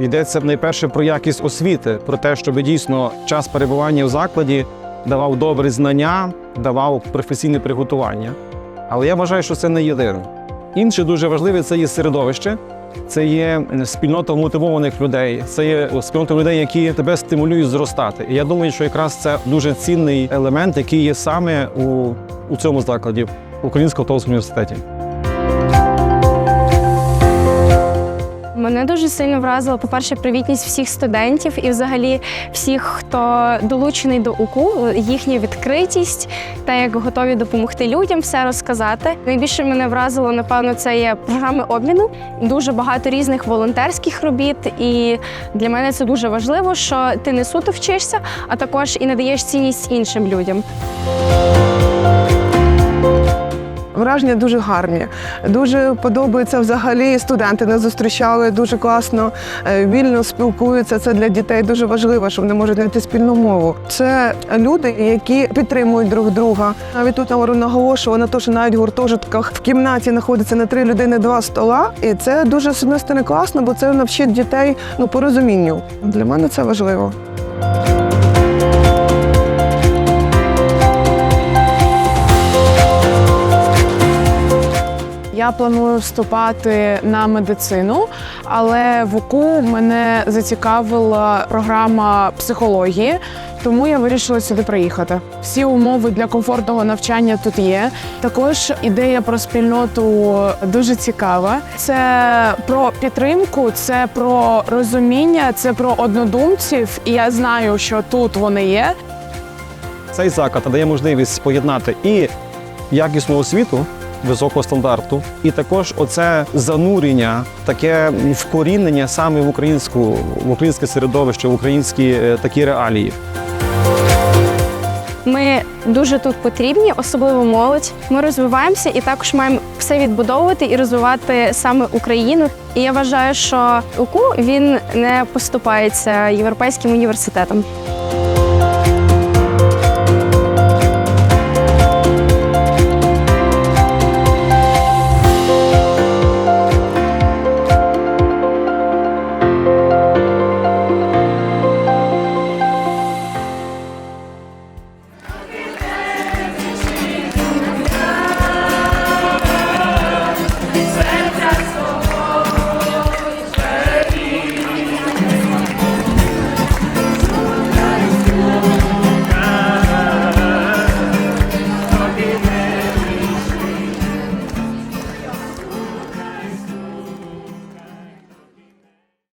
Йдеться найперше про якість освіти, про те, щоб дійсно час перебування в закладі давав добрі знання, давав професійне приготування. Але я вважаю, що це не єдине. Інше дуже важливе це є середовище, це є спільнота мотивованих людей, це є спільнота людей, які тебе стимулюють зростати. І я думаю, що якраз це дуже цінний елемент, який є саме у, у цьому закладі, в Українському університеті. Мене дуже сильно вразила, по-перше, привітність всіх студентів і, взагалі, всіх, хто долучений до УКУ, їхня відкритість та як готові допомогти людям все розказати. Найбільше мене вразило, напевно, це є програми обміну. Дуже багато різних волонтерських робіт. І для мене це дуже важливо, що ти не суто вчишся, а також і надаєш цінність іншим людям. Враження дуже гарні. Дуже подобається взагалі. Студенти нас зустрічали дуже класно, е, вільно спілкуються. Це для дітей дуже важливо, що вони можуть знайти спільну мову. Це люди, які підтримують друг друга. Навіть тут наголошувала на те, що навіть в гуртожитках в кімнаті знаходиться на три людини два стола. І це дуже з сторони класно, бо це навчить дітей ну порозумінню. Для мене це важливо. Я планую вступати на медицину, але в УКУ мене зацікавила програма психології, тому я вирішила сюди приїхати. Всі умови для комфортного навчання тут є. Також ідея про спільноту дуже цікава. Це про підтримку, це про розуміння, це про однодумців. І я знаю, що тут вони є. Цей заклад надає можливість поєднати і якісну освіту високого стандарту, і також оце занурення, таке вкорінення саме в українську, в українське середовище, в українські е, такі реалії. Ми дуже тут потрібні, особливо молодь. Ми розвиваємося і також маємо все відбудовувати і розвивати саме Україну. І я вважаю, що УКУ він не поступається європейським університетам.